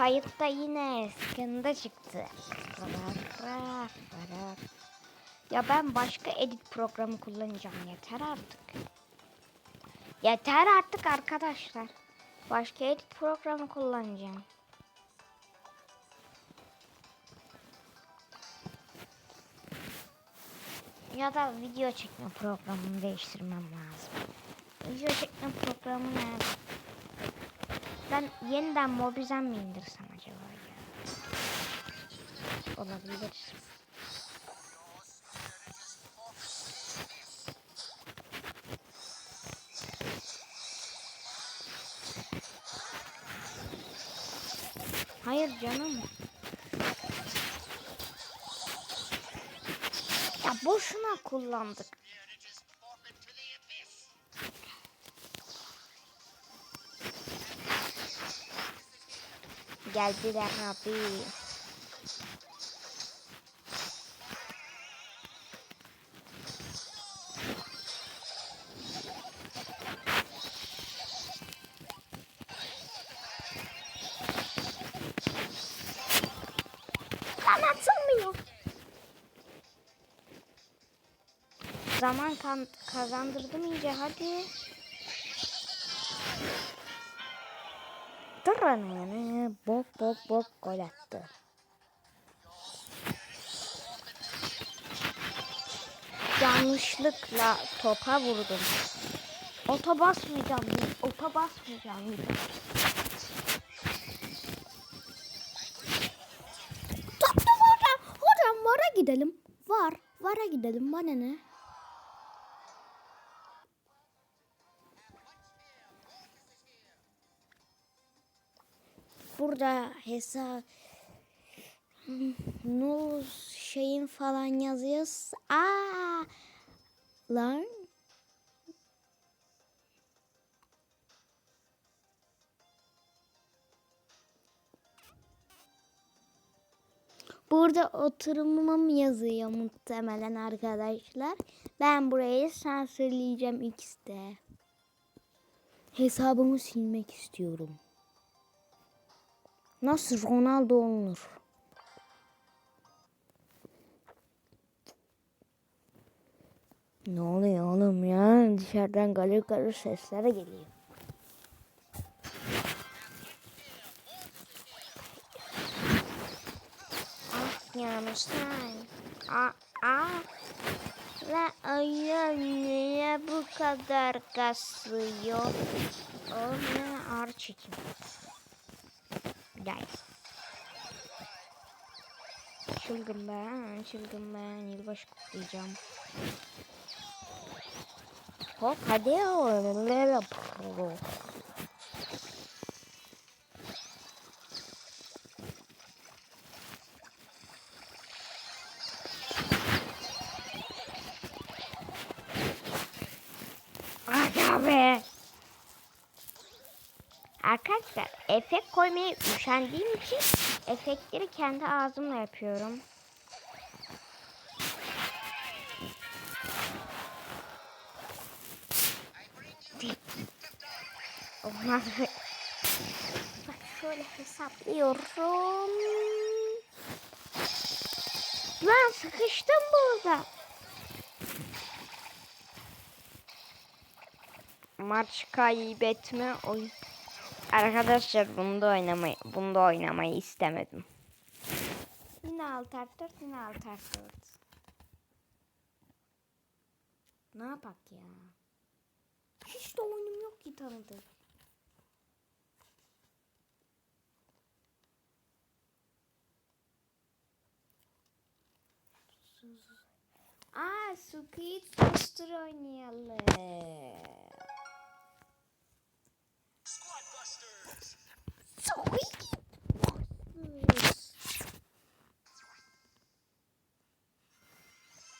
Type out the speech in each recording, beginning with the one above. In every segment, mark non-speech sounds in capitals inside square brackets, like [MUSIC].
kayıtta yine sıkıntı çıktı. Ya ben başka edit programı kullanacağım yeter artık. Yeter artık arkadaşlar. Başka edit programı kullanacağım. Ya da video çekme programını değiştirmem lazım. Video çekme programı nerede? Ben yeniden Mobizen mi indirsem acaba ya? Olabilir. Hayır canım. Ya boşuna kullandık. Geldiler abi. Zaman kan kazandırdım iyice hadi. Tırranı bok bok bok gol attı. Yanlışlıkla topa vurdum. Ota basmayacağım. Ota basmayacağım. Tuttum hocam. Hocam vara gidelim. Var. Vara gidelim. Bana ne? Burada hesap Nuz şeyin falan yazıyorsa aa lan Burada oturumum yazıyor muhtemelen arkadaşlar. Ben burayı sansürleyeceğim X'de. Hesabımı silmek istiyorum. Nasıl Ronaldo olunur? Ne oluyor oğlum ya? Dışarıdan garip garip sesler geliyor. Ah yanlışlar. Aa, aa. La ayağım niye bu kadar kasıyor? Oğlum ya ağır çekim. Gel. Çılgın ben, çılgın ben. Yılbaşı kutlayacağım. Hop hadi Arkadaşlar efekt koymaya üşendiğim için efektleri kendi ağzımla yapıyorum. Olmaz. Bak şöyle hesaplıyorum. Lan sıkıştım burada. Maç kaybetme oyun. Arkadaşlar bunu da oynamayı, bunu da oynamayı istemedim. Yine alt art dört, yine alt art dört. Ne yapak ya? Hiç de oyunum yok ki tanıdık. Aa, Squid Monster oynayalım.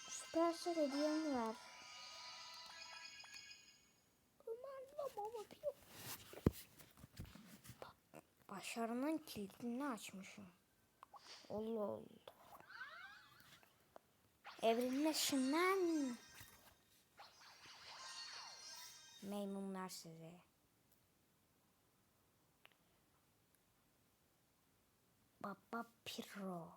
Süpersel hediyemi ver. Başarının kilidini açmışım. Allah Allah. Evrimleşinden. Maymunlar size. Baba Piro.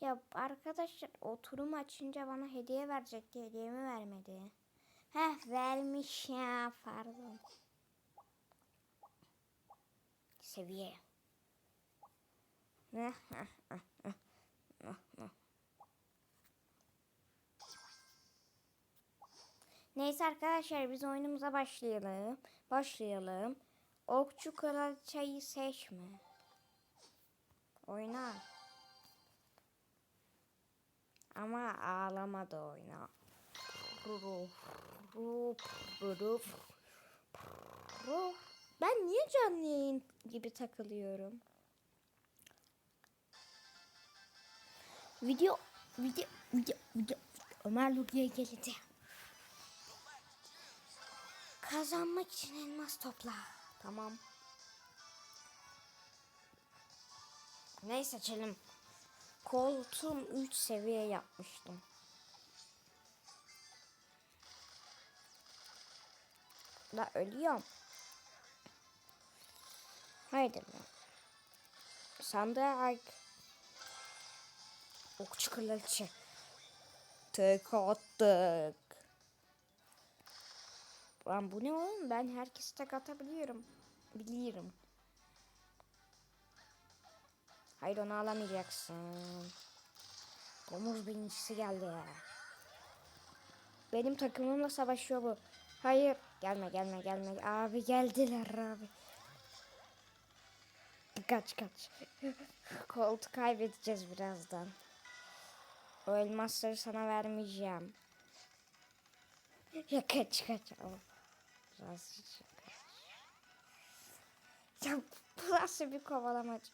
Ya arkadaşlar oturum açınca bana hediye verecekti. Hediyemi vermedi. Heh vermiş ya pardon. Seviye. Ne? Neyse arkadaşlar biz oyunumuza başlayalım. Başlayalım. Okçu kraliçeyi seçme. Oyna. Ama ağlama da oyna. Ben niye canlı yayın gibi takılıyorum? Video, video, video, video. Ömer Lugi'ye geldi. Kazanmak için elmas topla. Tamam. Ne seçelim? Koltuğum 3 seviye yapmıştım. Da ölüyorum. Haydi lan. Sandığa ay. Okçu kraliçe. Tek attık. Lan bu ne oğlum? Ben herkesi tek atabiliyorum. Biliyorum. Hayır onu alamayacaksın. Domuz birincisi geldi ya. Benim takımımla savaşıyor bu. Hayır. Gelme gelme gelme. Abi geldiler abi. Kaç kaç. [LAUGHS] Koltuğu kaybedeceğiz birazdan. O elmasları sana vermeyeceğim. Ya kaç kaç. Ama Biraz kaç. Ya bu bir kovalamaca?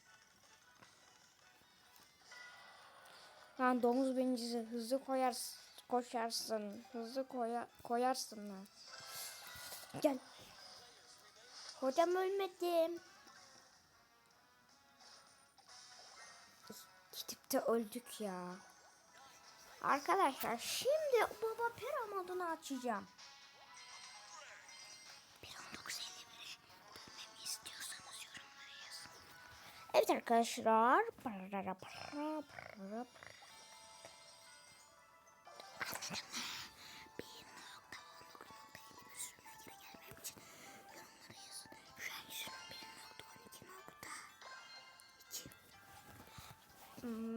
Lan domuz birincisi hızlı koyarsın, koşarsın, hızlı koya, koyarsın lan. Gel. Hocam ölmedim. Gidip de öldük ya. Arkadaşlar şimdi Baba Pera açacağım. Evet arkadaşlar.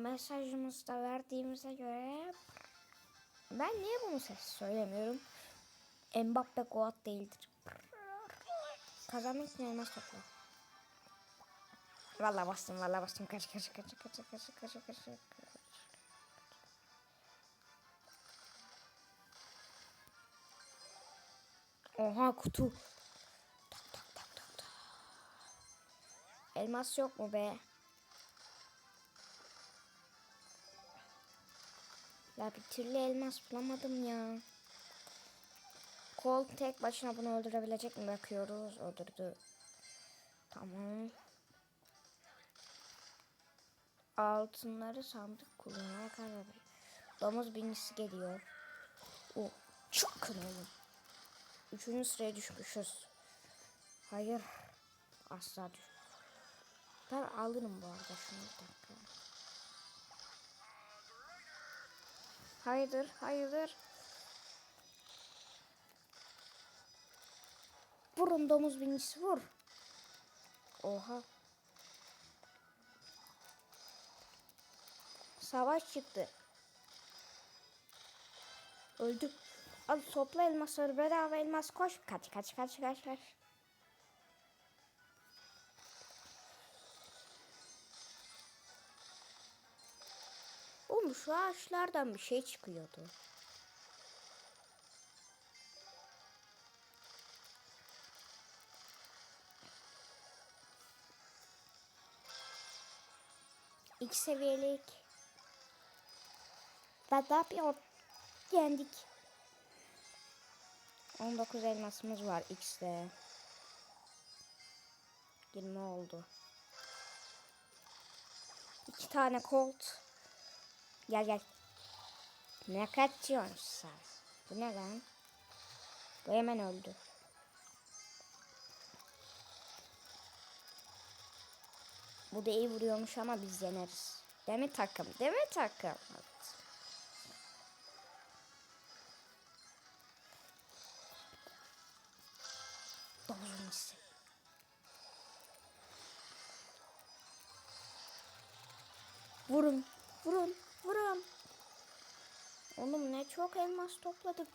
Mesajımızda verdiğimize göre ben niye bunu ses söylemiyorum? Mbappe Goat değildir. Kazanmak için elmas topla. Valla bastım valla bastım kaç kaç kaç kaç kaç kaç kaç kaç Oha kutu. Tak tak tak tak tak. Elmas yok mu be? Ya bir türlü elmas bulamadım ya. Kol tek başına bunu öldürebilecek mi bakıyoruz. Öldürdü. Tamam. Altınları sandık kullanmaya karar ver. Domuz birincisi geliyor. O çok oğlum. Üçüncü sıraya düşmüşüz. Hayır. Asla düş. Ben alırım bu arada şunu bir dakika. Hayırdır, hayırdır. Vurun domuz birincisi vur. Oha. Savaş çıktı. Öldüm. Al topla elmasları bedava elmas koş. Kaç kaç kaç kaç kaç. Oğlum şu ağaçlardan bir şey çıkıyordu. İki seviyelik. Ben ne yapıyorum? Yendik. 19 elmasımız var X'de. 20 oldu. İki tane Colt. Gel gel. Ne kaçıyorsun sen? Bu ne lan? Bu hemen öldü. Bu da iyi vuruyormuş ama biz yeneriz. Değil mi takım? Değil mi takım? Çok elmas topladık.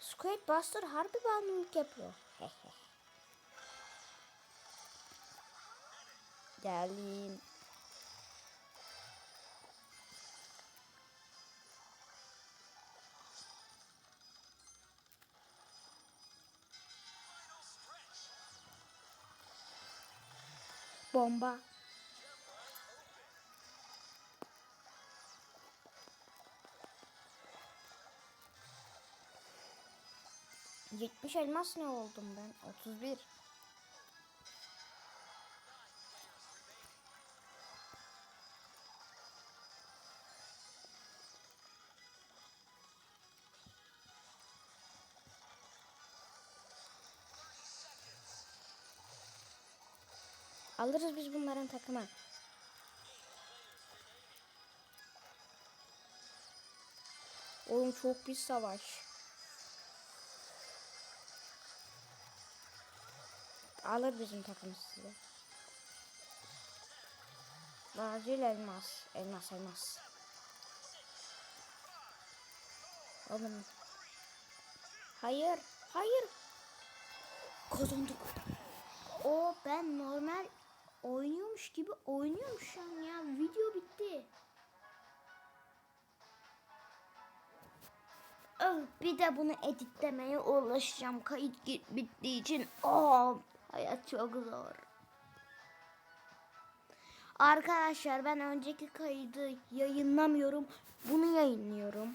Squid Buster harbi bağımlılık yapıyor. Geldim. Bomba. Yetmiş elmas ne oldum ben? 31. Alırız biz bunların takımı. Oğlum çok bir savaş. Alır bizim takım sizi. Acil elmas. Elmas elmas. Oğlum. Hayır. Hayır. Kazandık. O ben normal oynuyormuş gibi oynuyorum şu an ya. Video bitti. Öf, bir de bunu editlemeye uğraşacağım. Kayıt bittiği için. Oh, hayat çok zor. Arkadaşlar ben önceki kaydı yayınlamıyorum. Bunu yayınlıyorum.